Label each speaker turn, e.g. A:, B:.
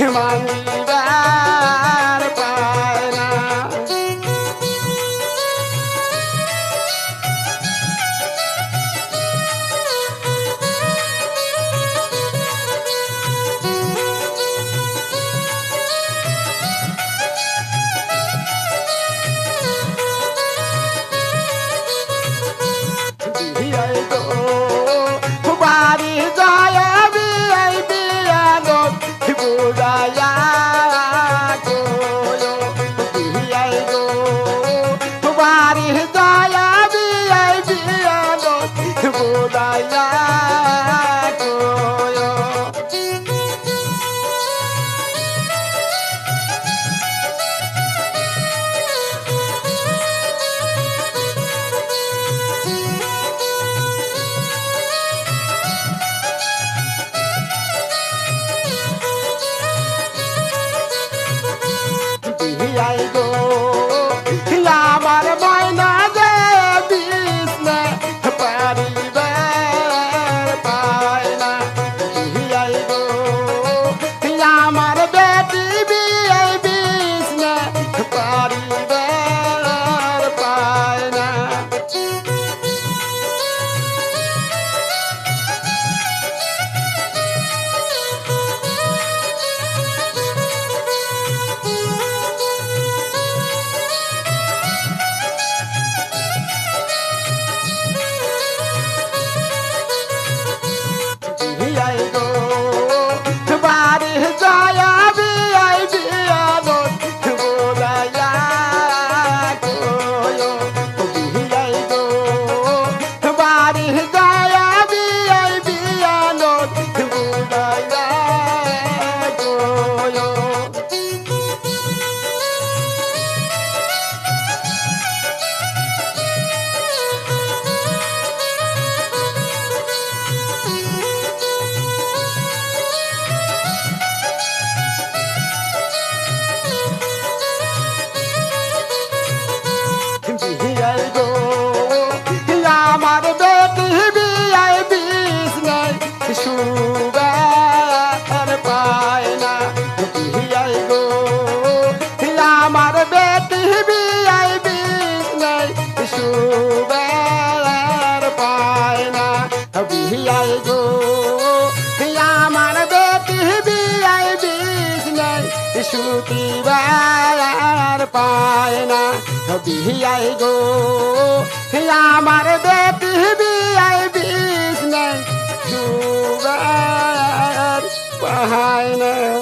A: Come on. उड़ाया বিয়াই গো। আমার বেটি বিয়াই বিষ নাই। সুগার পায় না বিয়াই গো। আমার বেটি বিয়াই বিষ নাই। সুগার পায় না বিয়াই গো। আমার বেটি বিয়াই বিষ নাই। না বিয়াই গো আমার বেটি বিয়াই বিষ নাই না।